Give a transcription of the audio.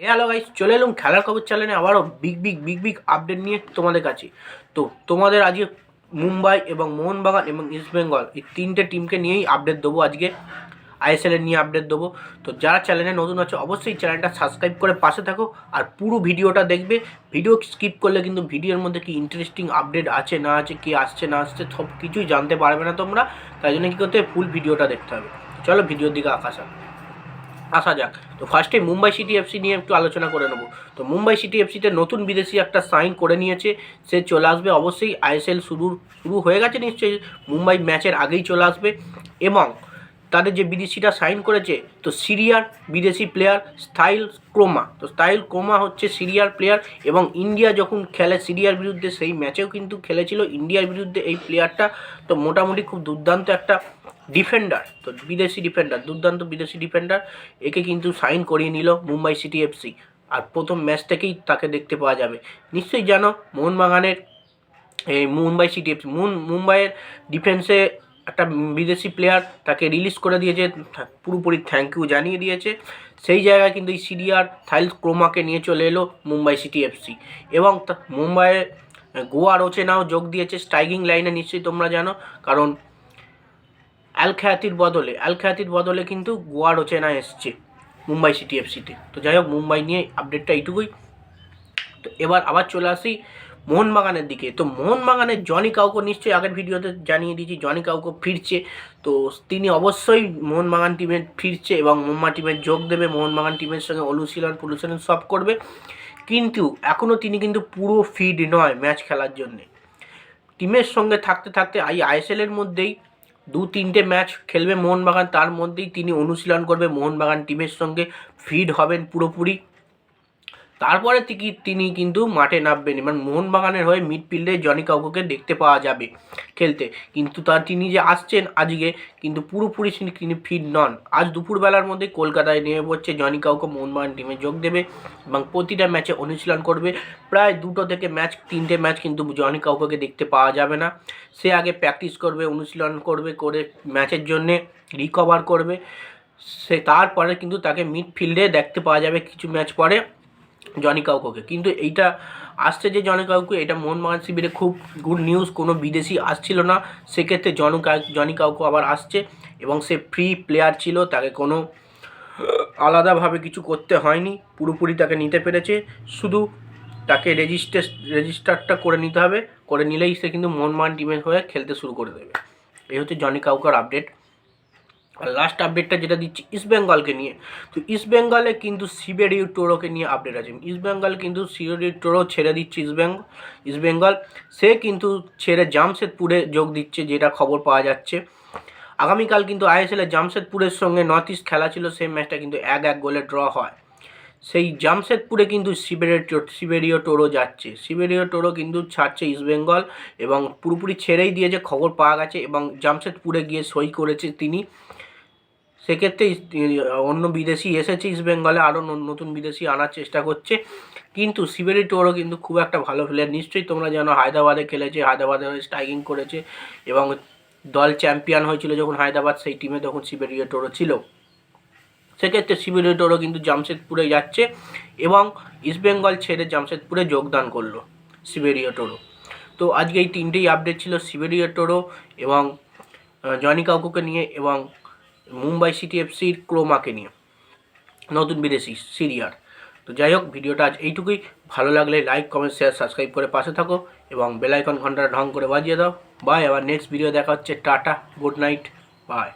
Hello guys চলে এলাম খেলার খবর চ্যানেলে আবারও big big big big update নিয়ে তোমাদের কাছে। তো তোমাদের আজকে মুম্বাই এবং মোহনবাগান এবং ইস্টবেঙ্গল এই তিনটে টিমকে নিয়েই আপডেট দেবো আজকে। আইএসএলের নিয়ে আপডেট দেবো। তো যারা চ্যানেলে নতুন আছে, অবশ্যই চ্যানেলটা সাবস্ক্রাইব করে পাশে থাকো আর পুরো ভিডিওটা দেখবে। ভিডিও স্কিপ করলে কিন্তু ভিডিওর মধ্যে কি ইন্টারেস্টিং আপডেট আছে, না আছে, কি আসছে, না আসছে সব কিছুই জানতে পারবে না তোমরা। তাই জন্য কী করতে ফুল ভিডিওটা দেখতে হবে। চলো ভিডিওর দিকে আকাশ। আসা যাক। তো ফার্স্টে মুম্বাই সিটি এফসি নিয়ে একটু আলোচনা করে নেব। তো মুম্বাই সিটি এফসিতে নতুন বিদেশি একটা সাইন করে নিয়েছে। সে চলে আসবে অবশ্যই আইএসএল শুরু শুরু হয়ে গেছে নিশ্চয়ই। মুম্বাই ম্যাচের আগেই চলে আসবে। এবং তাদের যে বিদেশিটা সাইন করেছে, তো সিরিয়ার বিদেশি প্লেয়ার স্টাইল ক্রোমা। তো স্টাইল ক্রোমা হচ্ছে সিরিয়ার প্লেয়ার এবং ইন্ডিয়া যখন খেলে সিরিয়ার বিরুদ্ধে, সেই ম্যাচেও কিন্তু খেলেছিল। ইন্ডিয়ার বিরুদ্ধে এই প্লেয়ারটা তো মোটামুটি খুব দুর্দান্ত একটা ডিফেন্ডার তো বিদেশি ডিফেন্ডার দুর্দান্ত বিদেশি ডিফেন্ডার একে কিন্তু সাইন করিয়ে নিল মুম্বাই সিটি এফসি আর প্রথম ম্যাচ থেকেই তাকে দেখতে পাওয়া যাবে। নিশ্চয়ই জানো, মোহনবাগানের এই মুম্বাই সিটি এফসি মুম্বাইয়ের ডিফেন্সে একটা বিদেশি প্লেয়ার তাকে রিলিজ করে দিয়েছে পুরোপুরি থ্যাংক ইউ জানিয়ে দিয়েছে। সেই জায়গায় কিন্তু এই সিরিয়ার থাইল ক্রোমাকে নিয়ে চলে এলো মুম্বাই সিটি এফসি এবং মুম্বাইয়ে গোয়া রোচেনাও যোগ দিয়েছে স্ট্রাইকিং লাইনে নিশ্চয়ই তোমরা জানো। কারণ অ্যাল খ্যাতির বদলে অ্যাল খ্যাতির বদলে কিন্তু গোয়া রচনা এসছে মুম্বাই সিটি এফসিতে তো। যাই হোক, মুম্বাই নিয়ে আপডেটটা এইটুকুই। তো এবার আবার চলে আসি মোহনবাগানের দিকে। তো মোহনবাগানের জনি কাউকে নিশ্চয়ই আগের ভিডিওতে জানিয়ে দিয়েছি, জনি কাউকে ফিরছে। তো তিনি অবশ্যই মোহনবাগান টিমে ফিরছে এবং মোম্মা টিমে যোগ দেবে, মোহনবাগান টিমের সঙ্গে অনুশীলন পুলুশীলন সব করবে। কিন্তু এখনও তিনি কিন্তু পুরো ফিট নয় ম্যাচ খেলার জন্যে। টিমের সঙ্গে থাকতে থাকতে এই আইএসএলের মধ্যেই দু তিনটে ম্যাচ খেলবে মোহনবাগান, তার মধ্যেই তিনি অনুশীলন করবে, মোহনবাগান টিমের সঙ্গে ফিট হবেন পুরোপুরি। তারপরে তিনি কিন্তু মাঠে নামবেন। এবার মোহনবাগানের হয়ে মিডফিল্ডে জনি কাউকে দেখতে পাওয়া যাবে খেলতে। কিন্তু তার তিনি যে আসছেন আজকে কিন্তু পুরোপুরি তিনি- তিনি ফিট নন। আজ দুপুরবেলার মধ্যে কলকাতায় নেমে পড়ছে জনি কাউকে। মোহনবাগান টিমে যোগ দেবে এবং প্রতিটা ম্যাচে অনুশীলন করবে। প্রায় দুটো থেকে ম্যাচ, তিনটে ম্যাচ কিন্তু জনি কাউকে দেখতে পাওয়া যাবে না। সে আগে প্র্যাকটিস করবে, অনুশীলন করবে, করে ম্যাচের জন্যে রিকভার করবে। সে তারপরে কিন্তু তাকে মিডফিল্ডে দেখতে পাওয়া যাবে। কিছু ম্যাচ পরে জনি কাউকে কিন্তু এইটা আসছে যে জনি কাউকে এটা মোহনবাগান শিবিরে খুব গুড নিউজ কোনো বিদেশি আসছিল না। সেক্ষেত্রে জন জনি কাউকে আবার আসছে এবং সে ফ্রি প্লেয়ার ছিল, তাকে কোনো আলাদাভাবে কিছু করতে হয়নি, পুরোপুরি তাকে নিতে পেরেছে। শুধু তাকে রেজিস্ট্রেস রেজিস্টারটা করে নিতে হবে, করে নিলেই সে কিন্তু মোহনবাগান টিমের হয়ে খেলতে শুরু করে দেবে। এই হচ্ছে জনি কাউকার আপডেট আর লাস্ট আপডেটটা যেটা দিচ্ছি ইস্ট বেঙ্গলকে নিয়ে। তো ইস্ট বেঙ্গলে কিন্তু সিবেরিউ টোরোকে নিয়ে আপডেট আছে। ইস্ট বেঙ্গল কিন্তু সিবেরিউ টোরো ছেড়ে দিচ্ছে ইস্ট বেঙ্গল ইস্ট বেঙ্গল সে কিন্তু ছেড়ে জামশেদপুরে যোগ দিচ্ছে, যেটা খবর পাওয়া যাচ্ছে। আগামীকাল কিন্তু আইএসএলে জামশেদপুরের সঙ্গে নর্থ ইস্ট খেলা ছিল, সেই ম্যাচটা কিন্তু এক এক গোলে ড্র হয়। সেই জামশেদপুরে কিন্তু সিবেরিও সিবেরিও টোরো যাচ্ছে। সিবেরিও টোরো কিন্তু ছাড়ছে ইস্টবেঙ্গল এবং পুরোপুরি ছেড়েই দিয়েছে, খবর পাওয়া গেছে এবং জামশেদপুরে গিয়ে সই করেছে তিনি। সেক্ষেত্রে অন্য বিদেশি এসেছে ইস্টবেঙ্গলে আরও নতুন বিদেশি আনার চেষ্টা করছে। কিন্তু সিবেরি টোরও কিন্তু খুব একটা ভালো প্লেয়ার। নিশ্চয়ই তোমরা জানো, হায়দ্রাবাদে খেলেছে, হায়দ্রাবাদে স্ট্রাইকিং করেছে এবং দল চ্যাম্পিয়ন হয়েছিল যখন হায়দ্রাবাদ, সেই টিমে তখন সিবেরিও টোরো ছিল। সেক্ষেত্রে সিবেরিও টোরো কিন্তু জামশেদপুরে যাচ্ছে এবং ইস্টবেঙ্গল ছেড়ে জামশেদপুরে যোগদান করল সিবেরিও টোরো তো আজকে এই তিনটেই আপডেট ছিল সিবেরিও টোরো এবং জনি কাউকুকে নিয়ে এবং মুম্বাই সিটি এফসির ক্রোমাকে নিয়ে। নতুন বিদেশি সিরিয়ার। তো যাই হোক, ভিডিওটা আজ এইটুকুই। ভালো লাগলে লাইক, কমেন্ট, শেয়ার, সাবস্ক্রাইব করে পাশে থাকো এবং বেলাইকন ঘণ্টা ঢং করে বাজিয়ে দাও। বাই, আবার নেক্সট ভিডিও দেখা হচ্ছে। Tata, good night, bye.